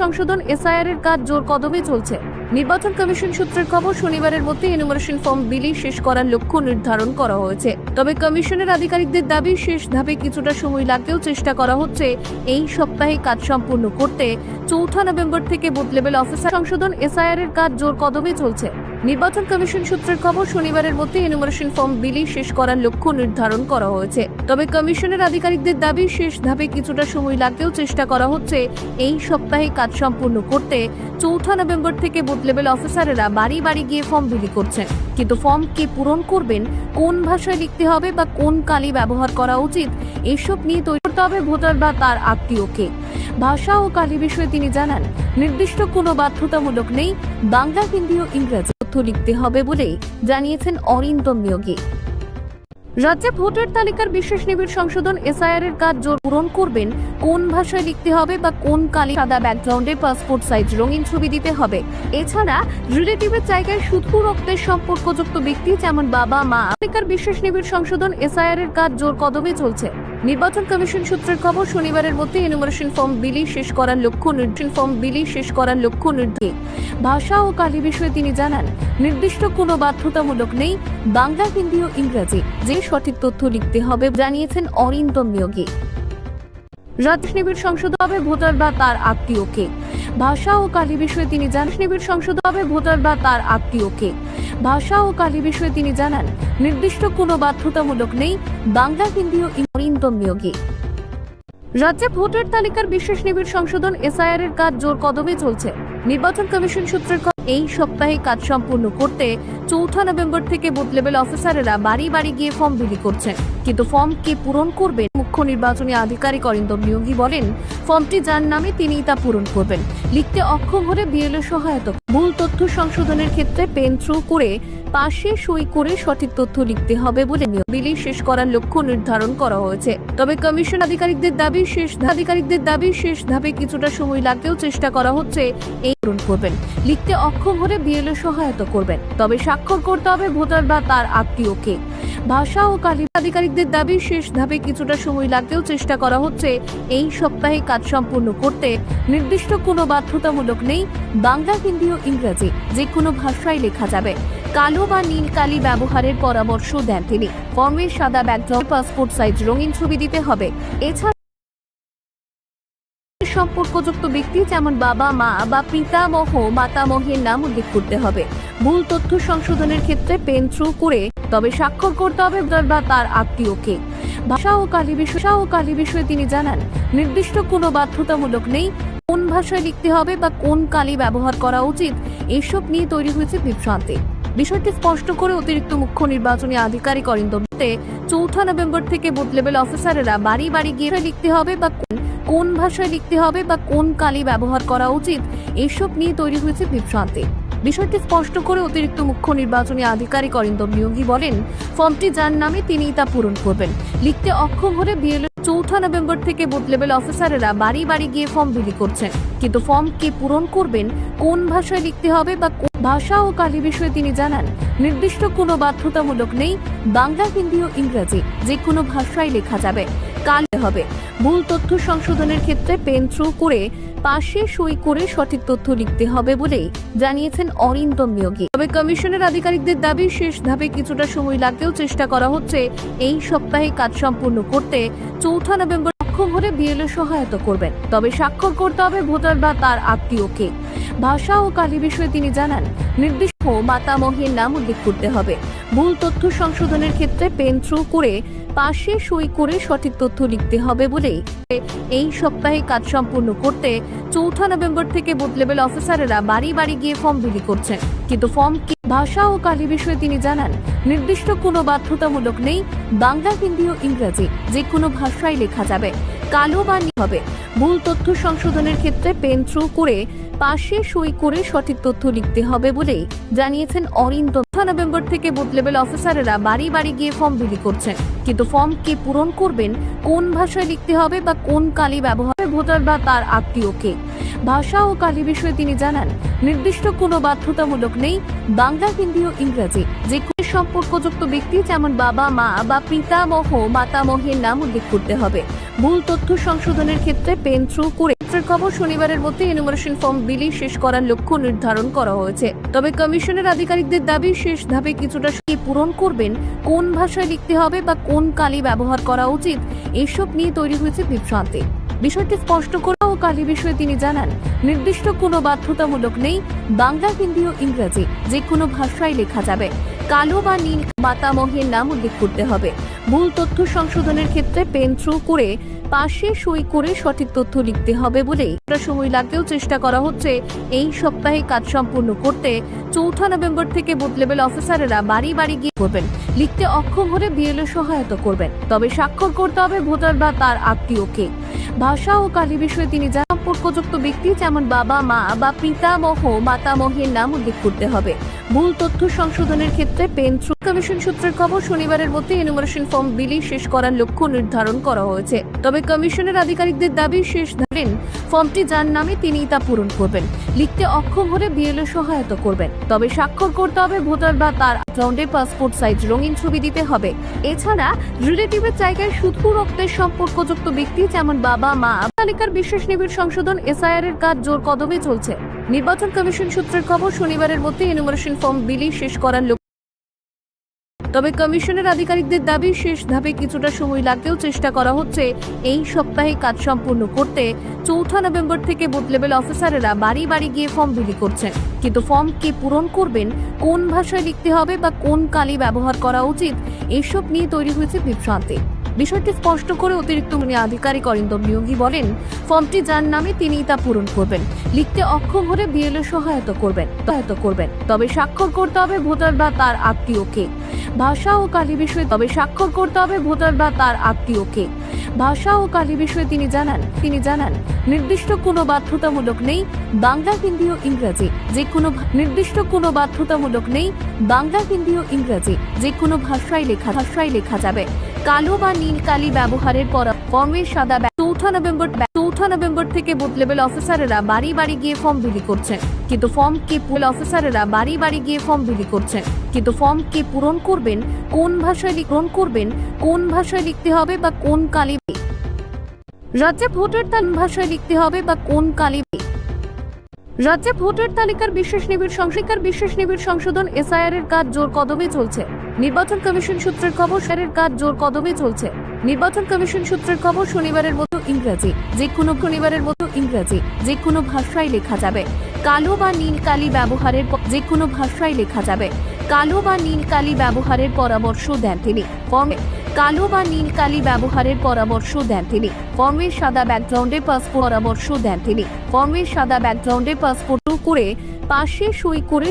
সংশোধন এসআইআর এর কাজ জোর কদমে চলছে। নির্বাচন কমিশন সূত্রের খবর, শনিবারের মধ্যে এনুমারেশন ফর্ম বিলি শেষ করার লক্ষ্য নির্ধারণ করা হয়েছে। তবে কমিশনের আধিকারিকদের দাবি, শেষ ধাপে কিছুটা সময় লাগলেও চেষ্টা করা হচ্ছে এই সপ্তাহে কাজ সম্পূর্ণ করতে। চৌঠা নভেম্বর থেকে বুথ লেভেল অফিসার সংশোধন এসআইআর এর কাজ জোর কদমে চলছে। নির্বাচন কমিশন সূত্রের খবর, শনিবারের মধ্যে এনুমারেশন ফর্ম বিলি শেষ করার লক্ষ্য নির্ধারণ করা হয়েছে। তবে কমিশনের আধিকারিকদের দাবি, শেষ ধাপে কিছুটা সময় লাগলেও চেষ্টা করা হচ্ছে এই সপ্তাহে কাজ সম্পূর্ণ করতে। চৌঠা নভেম্বর থেকে বুথ লেভেল অফিসারেরা বাড়ি বাড়ি গিয়ে ফর্ম বিলি করছেন। কিন্তু ফর্ম কে পূরণ করবেন, কোন ভাষায় লিখতে হবে বা কোন কালি ব্যবহার করা উচিত, এসব নিয়ে তৈরি করতে হবে ভোটার বা তার আত্মীয়কে। ভাষা ও কালি বিষয়ে তিনি জানান, নির্দিষ্ট কোনো বাধ্যতামূলক নেই, বাংলা, হিন্দি ও ইংরেজি তথ্য লিখতে হবে বলে জানিয়েছেন অরিন্দম নিয়োগী। রাজ্যে ভোটার তালিকার বিশেষ নিবিড় সংশোধন এসআইআর এর কাজ জোর পূরণ করবেন, কোন ভাষায় লিখতে হবে বা কোন কালি সাদা ব্যাকগ্রাউন্ডে পাসপোর্ট সাইজ রঙিন ছবি দিতে হবে। এছাড়া, রিলেটিভের জায়গায় শুধু রক্তের সম্পর্কযুক্ত ব্যক্তি, যেমন বাবা, মা, তালিকার বিশেষ নিবিড় সংশোধন এসআইআর এর কাজ জোর কদমে চলছে। নির্বাচন কমিশন সূত্রের খবর, শনিবারের মধ্যে এনুমারেশন ফর্ম বিলি শেষ করার লক্ষ্য নির্দেশন ফর্ম বিলি শেষ করার লক্ষ্য নির্দেশ ভাষা ও কালি বিষয়ে তিনি জানান, নির্দিষ্ট কোনো বাধ্যতামূলক নেই, বাংলা, হিন্দি ও ইংরেজি, যে সঠিক তথ্য লিখতে হবে, জানিয়েছেন অরিন্দম নিয়োগী রাজ্য নিবিড় সংসদ হবে ভোটার বা তার আত্মীয়কে। ভাষা ও কালি বিষয়ে তিনি জানান নিবিড় সংসদ হবে ভোটার বা তার আত্মীয়কে। ভাষা ও কালি বিষয়ে তিনি জানান, নির্দিষ্ট কোনো বাধ্যতামূলক নেই, বাংলা, হিন্দি ও অরিন্দম নিয়োগী। রাজ্যে ভোটার তালিকার বিশেষ নিবিড় সংশোধন এসআইআর এর কাজ জোর কদমে চলছে। নির্বাচন কমিশন সূত্রের এই সপ্তাহে কাজ সম্পূর্ণ করতে চৌঠা নভেম্বর থেকে বুথ লেভেল অফিসারেরা বাড়ি বাড়ি গিয়ে ফর্ম বিলি করছেন কিন্তু ফর্ম কে পূরণ করবেন মুখ্য নির্বাচনী আধিকারিক অরিন্দম নিয়োগী বলেন, ফর্মটি যার নামে তিনিই তা পূরণ করবেন। লিখতে অক্ষম হলে বিএলও সহায়তা ভুল তথ্য সংশোধনের ক্ষেত্রে পেন থ্রু করে পাশে সই করে সঠিক তথ্য লিখতে হবে বলে নিয়ম বিলি শেষ করার লক্ষ্য নির্ধারণ করা হয়েছে। তবে কমিশন আধিকারিকদের দাবি, শেষ আধিকারিকদের দাবি, শেষ ধাপে কিছুটা সময় লাগলেও চেষ্টা করা হচ্ছে এই পূরণ করবেন। লিখতে অক্ষম হলে বিএলও সহায়তা করবেন। তবে স্বাক্ষর করতে হবে ভোটার বা তার আত্মীয়কে। ভাষা ও কালি আধিকারিকদের দাবি, শেষ ধাপে কিছুটা সময় লাগলেও চেষ্টা করা হচ্ছে। এই সপ্তাহে কাজ সম্পূর্ণ করতে নির্দিষ্ট কোনো বাধ্যতামূলক নেই। বাংলা, হিন্দি ও ইংরেজি যে কোনো ভাষায় লেখা যাবে। কালো বা নীল কালি ব্যবহারের পরামর্শ দেন তিনি। ফর্মের সাদা ব্যাকগ্রাউন্ড পাসপোর্ট সাইজ রঙিন ছবি দিতে হবে। এছাড়া সম্পর্কযুক্ত ব্যক্তি যেমন বাবা, মা বা পিতামহ, মাতামহের নাম উল্লেখ করতে হবে। ভুল তথ্য সংশোধনের ক্ষেত্রে পেন থ্রু করে তবে স্বাক্ষর করতে হবে বা তার আত্মীয়কে। ভাষা ও কালী বিষয় ও কালী বিষয়ে তিনি জানান, নির্দিষ্ট কোনো বাধ্যতামূলক নেই। কোন ভাষায় লিখতে হবে বা কোন কালি ব্যবহার করা উচিত, এসব নিয়ে তৈরি হয়েছে বিভ্রান্তি। বিষয়টি স্পষ্ট করে অতিরিক্ত মুখ্য নির্বাচনী আধিকারিক অরিন্দম চৌঠা নভেম্বর থেকে বুথ লেভেল অফিসারেরা বাড়ি বাড়ি গিয়ে লিখতে হবে বা কোন- ভাষায় লিখতে হবে বা কোন কালি ব্যবহার করা উচিত, এসব নিয়ে তৈরি হয়েছে বিভ্রান্তি। বিষয়টি স্পষ্ট করে অতিরিক্ত মুখ্য নির্বাচনী আধিকারিক অরিন্দম নিয়োগী বলেন, ফর্মটি যার নামে তিনিই তা পূরণ করবেন। লিখতে অক্ষম হলে বিএলও চৌঠা নভেম্বর থেকে বুথ লেভেল অফিসারেরা বাড়ি বাড়ি গিয়ে ফর্ম বিলি করছেন। কিন্তু ফর্ম কে পূরণ করবেন, কোন ভাষায় লিখতে হবে বা কোন ভাষা ও কালি বিষয়ে তিনি জানান, নির্দিষ্ট কোনো বাধ্যতামূলক নেই। বাংলা, হিন্দি ও ইংরাজি যে কোনো ভাষায় লেখা যাবে। কাল হবে। ভুল তথ্য সংশোধনের ক্ষেত্রে পেন থ্রু করে পাশে সই করে সঠিক তথ্য লিখতে হবে বলেই জানিয়েছেন অরিন্দম নিয়োগী। তবে কমিশনের আধিকারিকদের দাবি, শেষ ধাপে কিছুটা সময় লাগলেও চেষ্টা করা হচ্ছে এই সপ্তাহে কাজ সম্পূর্ণ করতে। চৌঠা নভেম্বর হলে বিএলও সহায়তা করবেন। তবে স্বাক্ষর করতে হবে ভোটার বা তার আত্মীয়কে। ভাষা ও কালি বিষয়ে তিনি জানান, নির্দিষ্ট মাতামহের নাম উল্লেখ করতে হবে। ভুল তথ্য সংশোধনের ক্ষেত্রে পেন থ্রু করে পাশে সই করে সঠিক তথ্য লিখতে হবে বলে এই সপ্তাহে কাজ সম্পূর্ণ করতে চৌঠা নভেম্বর থেকে বুথ লেভেল অফিসারেরা বাড়ি বাড়ি গিয়ে ফর্ম বিলি করছেন। কিন্তু ফর্ম ভাষা ও কালি বিষয়ে তিনি জানান, নির্দিষ্ট কোনো বাধ্যতামূলক নেই, বাংলা, হিন্দি ও ইংরেজি যে কোনো ভাষায় লেখা যাবে, কালো বা হবে। ভুল তথ্য সংশোধনের ক্ষেত্রে পেন থ্রু করে পাশে সই করে সঠিক তথ্য লিখতে হবে বলেই জানিয়েছেন অরিন্দম চৌঠা নভেম্বর থেকে বুথ লেভেল অফিসারেরা বাড়ি বাড়ি গিয়ে ফর্ম বিলি করছেন কিন্তু ফর্ম কে পূরণ করবেন, কোন ভাষায় লিখতে হবে বা কোন কালি ব্যবহার ভোটার বা তার আত্মীয়কে ভাষা ও কালি বিষয়ে তিনি জানান, নির্দিষ্ট কোনো বাধ্যতামূলক নেই, বাংলা, হিন্দি ও ইংরেজি। যে কোনো সম্পর্কযুক্ত ব্যক্তি যেমন বাবা, মা বা পিতামহ, মাতামহের নাম উল্লেখ করতে হবে। ভুল তথ্য সংশোধনের ক্ষেত্রে পেন থ্রু করে খবর শনিবারের মধ্যে এনুমারেশন ফর্ম বিলি শেষ করার লক্ষ্য নির্ধারণ করা হয়েছে। তবে কমিশনের আধিকারিকদের দাবি শেষ ধাপে কিছুটা পূরণ করবেন, কোন ভাষায় লিখতে হবে বা কোন কালি ব্যবহার করা উচিত, এসব নিয়ে তৈরি হয়েছে বিভ্রান্তি। বিষয়টি স্পষ্ট করে ও কালি বিষয়ে তিনি জানান, নির্দিষ্ট কোনো বাধ্যতামূলক নেই, বাংলা, হিন্দি ও ইংরেজি যে কোনো ভাষায় লেখা যাবে। কালো বা নীল মাতামহের নাম উল্লেখ করতে হবে। ভুল তথ্য সংশোধনের ক্ষেত্রে পেন থ্রু করে পাশে সই করে সঠিক তথ্য লিখতে হবে একটা সময় লাগলেও চেষ্টা করা হচ্ছে। এই সপ্তাহে কাজ সম্পূর্ণ করতে চৌঠা নভেম্বর থেকে বুথ লেভেল অফিসারেরা বাড়ি বাড়ি গিয়ে করবেন। লিখতে অক্ষম হলে বিএলও সহায়তা করবেন। তবে স্বাক্ষর করতে হবে ভোটার বা তার আত্মীয়কে ভাষা ও কালী বিষয়ে তিনি যা সম্পর্কযুক্ত ব্যক্তি যেমন বাবা, মা বা পিতামহ, মাতামহের নাম উল্লেখ করতে হবে। ভুল তথ্য সংশোধনের ক্ষেত্রে পেন কমিশন সূত্রের খবর, শনিবারের মধ্যে এনুমারেশন ফর্ম বিলি শেষ করার লক্ষ্য নির্ধারণ করা হয়েছে। তবে কমিশনের আধিকারিকদের দাবি, শেষ ধরেন ফর্মটি যার নামে তিনি তা পূরণ করবেন। লিখতে অক্ষম হলে বিএলও সহায়তা করবেন। তবে স্বাক্ষর করতে হবে ভোটার বা তার অ্যাকাউন্টে পাসপোর্ট সাইজ রঙিন ছবি দিতে হবে। এছাড়া রিলেটিভের জায়গায় শুধু রক্তের সম্পর্কযুক্ত ব্যক্তি, যেমন বাবা, মা, তালিকার বিশেষ নিবিড় সংশোধন এসআইআর এর কাজ জোর কদমে চলছে। নির্বাচন কমিশন সূত্রের খবর, শনিবারের মধ্যে এনুমারেশন ফর্ম বিলি শেষ করার তবে কমিশনের আধিকারিকদের দাবি, শেষ ধাপে কিছুটা সময় লাগতেও চেষ্টা করা হচ্ছে। এই সপ্তাহে কাজ সম্পূর্ণ করতে। চৌঠা নভেম্বর থেকে বুথ লেভেল অফিসারেরা বাড়ি বাড়ি গিয়ে ফর্ম বিলি করছেন। কিন্তু ফর্ম কে পূরণ করবেন, কোন ভাষায় লিখতে হবে বা কোন কালি ব্যবহার করা উচিত, এসব নিয়ে তৈরি হয়েছে বিভ্রান্তি। বিষয়টি স্পষ্ট করে অতিরিক্ত আধিকারিক অরিন্দম নিয়োগী বলেন, ফর্মটি যার নামে তিনি তা পূরণ করবেন। লিখতে অক্ষম হলে বিএলও সহায়তা করবেন সহায়তা করবেন। তবে স্বাক্ষর করতে হবে ভোটার বা তার আত্মীয়কে। ভাষা ও কালী বিষয়ে তবে স্বাক্ষর করতে হবে ভোটার বা তার আত্মীয়কে। ভাষা ও কালি বিষয়ে তিনি জানান তিনি জানান, নির্দিষ্ট কোনো বাধ্যতামূলক নেই, বাংলা, হিন্দি ও ইংরাজি, যে কোনো নির্দিষ্ট কোনো বাধ্যতামূলক নেই, বাংলা, হিন্দি ও ইংরাজি, যে কোনো ভাষায় লেখা ভাষায় লেখা যাবে। কালো বা নীল কালি ব্যবহারের পর কর্মের সাদা চৌঠা নভেম্বর চৌঠা নভেম্বর থেকে বুথ লেভেল অফিসারেরা বাড়ি বাড়ি গিয়ে ফর্ম বিলি করছেন কিন্তু ফর্ম কে পুল অফিসারেরা বাড়ি বাড়ি গিয়ে ফর্ম বিলি করছেন কিন্তু ফর্ম কে পূরণ করবেন? কোন ভাষায় লিখ- পূরণ করবেন? কোন ভাষায় লিখতে হবে বা কোন কালি রাজ্যে ভোটের তাল ভাষায় লিখতে হবে বা কোন কালি রাজ্যে ভোটার তালিকার বিশেষ নিবিড় সংশিকার বিশেষ নিবিড় সংশোধন এসআইআর এর কাজ জোর কদমে চলছে। নির্বাচন কমিশন সূত্রের খবর এর কাজ জোর কদমে চলছে। নির্বাচন কমিশন সূত্রের খবর, শনিবারের ইংরেজি। যে কোনো শনিবারের মতো ইংরেজি যে কোনো ভাষায় লেখা যাবে। কালো বা নীল কালি ব্যবহারের যে কোনো ভাষায় লেখা যাবে। কালো বা নীল কালি ব্যবহারের পরামর্শ দেন তিনি। ফর্মে কালো বা নীল কালি ব্যবহারের পরামর্শ দেন তিনি। ফর্মের সাদা ব্যাকগ্রাউন্ডে পাসপোর্ট পরামর্শ দেন তিনি। ফর্মের সাদা ব্যাকগ্রাউন্ডে পাসপোর্ট করে পাশে সই করে